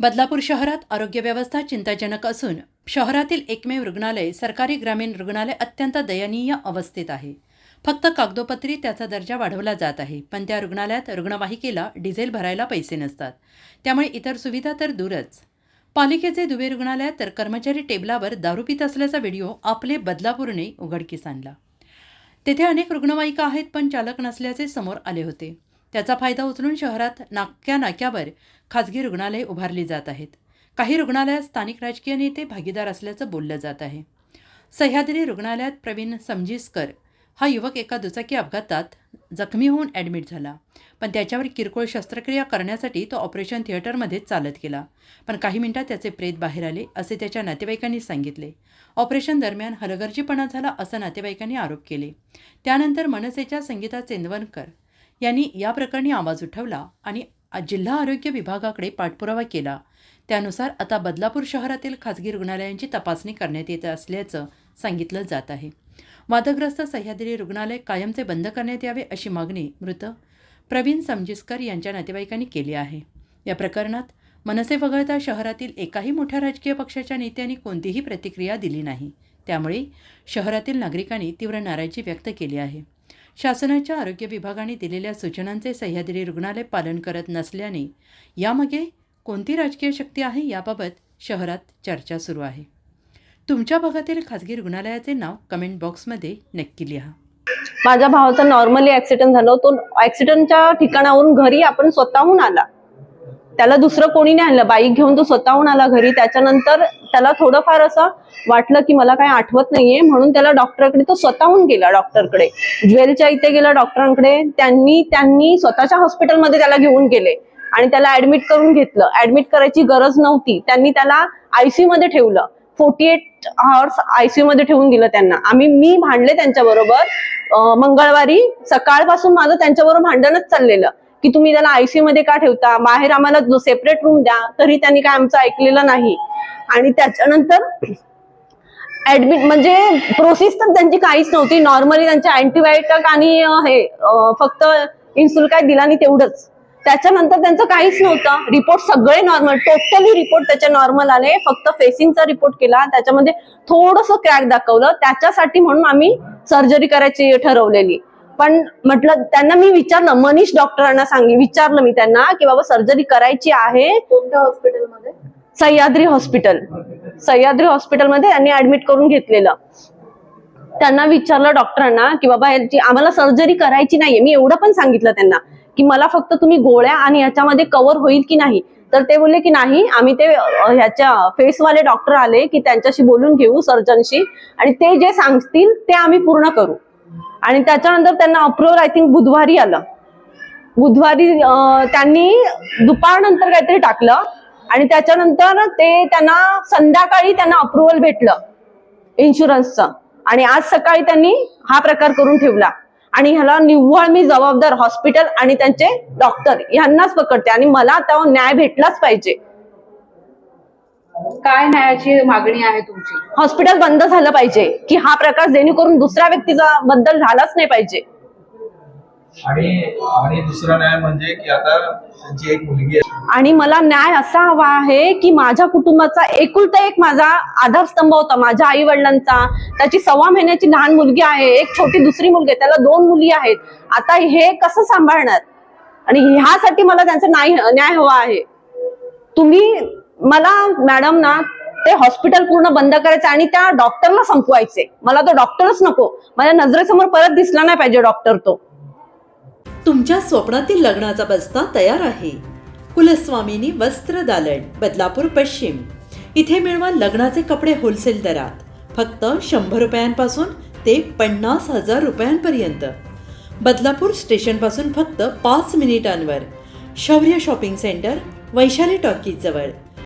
बदलापूर शहरात आरोग्य व्यवस्था चिंताजनक असून शहरातील एकमेव रुग्णालय सरकारी ग्रामीण रुग्णालय अत्यंत दयनीय अवस्थेत आहे. फक्त कागदोपत्री त्याचा दर्जा वाढवला जात आहे पण त्या रुग्णालयात रुग्णवाहिकेला डिझेल भरायला पैसे नसतात. त्यामुळे इतर सुविधा तर दूरच. पालिकेचे दुबे रुग्णालयात तर कर्मचारी टेबलावर दारू पित असल्याचा व्हिडिओ आपले बदलापूरने उघडकीस आणला. तेथे अनेक रुग्णवाहिका आहेत पण चालक नसल्याचे समोर आले होते. त्याचा फायदा उचलून शहरात नाक्या नाक्यावर खाजगी रुग्णालये उभारली जात आहेत. काही रुग्णालयात स्थानिक राजकीय नेते भागीदार असल्याचं बोललं जात आहे. सह्याद्री रुग्णालयात प्रवीण समजीसकर हा युवक एका दुचाकी अपघातात जखमी होऊन ॲडमिट झाला. पण त्याच्यावर किरकोळ शस्त्रक्रिया करण्यासाठी तो ऑपरेशन थिएटरमध्ये चालत गेला. पण काही मिनिटात त्याचे प्रेत बाहेर आले असे त्याच्या नातेवाईकांनी सांगितले. ऑपरेशन दरम्यान हलगर्जीपणा झाला असं नातेवाईकांनी आरोप केले. त्यानंतर मनसेच्या संगीता चेंदवनकर यांनी या प्रकरणी आवाज उठवला आणि जिल्हा आरोग्य विभागाकडे पाठपुरावा केला. त्यानुसार आता बदलापूर शहरातील खाजगी रुग्णालयांची तपासणी करण्यात येत असल्याचं सांगितलं जात आहे. वादग्रस्त सह्याद्री रुग्णालय कायमचे बंद करण्यात यावे अशी मागणी मृत प्रवीण समजिस्कर यांच्या नातेवाईकांनी केली आहे. या प्रकरणात मनसे वगळता शहरातील एकाही मोठ्या राजकीय पक्षाच्या नेत्यांनी कोणतीही प्रतिक्रिया दिली नाही. त्यामुळे शहरातील नागरिकांनी तीव्र नाराजी व्यक्त केली आहे. शासनाच्या आरोग्य विभागाने दिलेल्या सूचनांचे सह्याद्री रुग्णालय पालन करत नसल्याने यामागे कोणती राजकीय शक्ती आहे याबाबत शहरात चर्चा सुरू आहे. तुमच्या भागातील खाजगी रुग्णालयाचे नाव कमेंट बॉक्समध्ये नक्की लिहा. माझ्या भावाचा नॉर्मली ऍक्सिडेंट झाला तो ऍक्सिडेंटच्या ठिकाणाहून घरी आपण स्वतःहून आला. त्याला दुसरं कोणी नाही आणलं. बाईक घेऊन तो स्वतःहून आला घरी. त्याच्यानंतर त्याला थोडंफार असं वाटलं की मला काही आठवत नाहीये म्हणून त्याला डॉक्टरकडे तो स्वतःहून गेला डॉक्टरकडे. ज्वेलच्या इथे गेला डॉक्टरांकडे त्यांनी त्यांनी स्वतःच्या हॉस्पिटलमध्ये त्याला घेऊन गेले. आणि त्याला ऍडमिट करून घेतलं. ऍडमिट करायची गरज नव्हती. त्यांनी त्याला आयसीयू मध्ये ठेवलं. फोर्टी एट आवर्स आयसीयू मध्ये ठेवून दिलं त्यांना. आम्ही मी भांडले त्यांच्या बरोबर मंगळवारी सकाळपासून माझं त्यांच्याबरोबर भांडणच चाललेलं. की तुम्ही त्याला आयसीयू मध्ये का ठेवता? बाहेर आम्हाला सेपरेट रूम द्या. तरी त्यांनी काय आमचं ऐकलेलं नाही. आणि त्याच्यानंतर ऍडमिट म्हणजे प्रोसेस तर त्यांची काहीच नव्हती. नॉर्मली त्यांचे अँटीबायोटिक आणि हे फक्त इन्सुल काय दिला नाही तेवढंच. त्याच्यानंतर त्यांचं काहीच नव्हतं. रिपोर्ट सगळे नॉर्मल टोटली रिपोर्ट त्याच्या नॉर्मल आले. फक्त फेसिंगचा रिपोर्ट केला. त्याच्यामध्ये थोडस क्रॅक दाखवलं. त्याच्यासाठी म्हणून आम्ही सर्जरी करायची ठरवलेली. पण म्हटलं त्यांना मी विचारलं मनीष डॉक्टरांना सांगी विचारलं मी त्यांना की बाबा सर्जरी करायची आहे. कोणत्या हॉस्पिटलमध्ये सह्याद्री हॉस्पिटल सह्याद्री हॉस्पिटलमध्ये त्यांनी ऍडमिट करून घेतलेलं. त्यांना विचारलं डॉक्टरांना की बाबा याची आम्हाला सर्जरी करायची नाहीये. मी एवढं पण सांगितलं त्यांना की मला फक्त तुम्ही गोळ्या आणि याच्यामध्ये कव्हर होईल की नाही. तर ते बोलले की नाही आम्ही ते ह्याच्या फेसवाले डॉक्टर आले की त्यांच्याशी बोलून घेऊ सर्जनशी आणि ते जे सांगतील ते आम्ही पूर्ण करू. आणि त्याच्यानंतर त्यांना अप्रुव्हल आय थिंक बुधवारी आलं. बुधवारी त्यांनी दुपारनंतर काहीतरी टाकलं आणि त्याच्यानंतर ते त्यांना संध्याकाळी त्यांना अप्रुव्हल भेटलं इन्शुरन्सचं. आणि आज सकाळी त्यांनी हा प्रकार करून ठेवला. आणि ह्याला निव्वळ मी जबाबदार हॉस्पिटल आणि त्यांचे डॉक्टर यांनाच पकडते आणि मला आता न्याय भेटलाच पाहिजे. काय न्यायाची मागणी आहे तुमची? हॉस्पिटल बंद झालं पाहिजे की हा प्रकार जेणेकरून दुसऱ्या व्यक्तीचा बद्दल झालाच नाही पाहिजे. आणि आणि दुसरा न्याय म्हणजे की आता त्यांची एक मुलगी आहे. आणि मला न्याय असा हवा आहे की माझ्या कुटुंबाचा एकुलता एक माझा आधारस्तंभ होता माझ्या आई वडिलांचा त्याची सव्वा महिन्याची लहान मुलगी आहे एक छोटी दुसरी मुलगी आहे त्याला दोन मुली आहेत. आता हे कसं सांभाळणार? आणि ह्यासाठी मला त्यांचा न्याय न्याय हवा आहे. तुम्ही मला मॅडम ना ते हॉस्पिटल पूर्ण बंद करायचं आणि त्या डॉक्टरला संपवायचे. मला तो डॉक्टरच नको. माझ्या नजरेसमोर परत दिसला नाही पाहिजे डॉक्टर तो. तुमच्या स्वप्नातील लग्नाचा बस्ता तयार आहे. कुलस्वामिनी वस्त्र दालन बदलापूर पश्चिम. इथे मिळवा लग्नाचे कपडे होलसेल दरात. फक्त शंभर रुपयांपासून ते पन्नास हजार रुपयांपर्यंत. बदलापूर स्टेशनपासून फक्त पाच मिनिटांवर शौर्य शॉपिंग सेंटर वैशाली टॉकीजवळ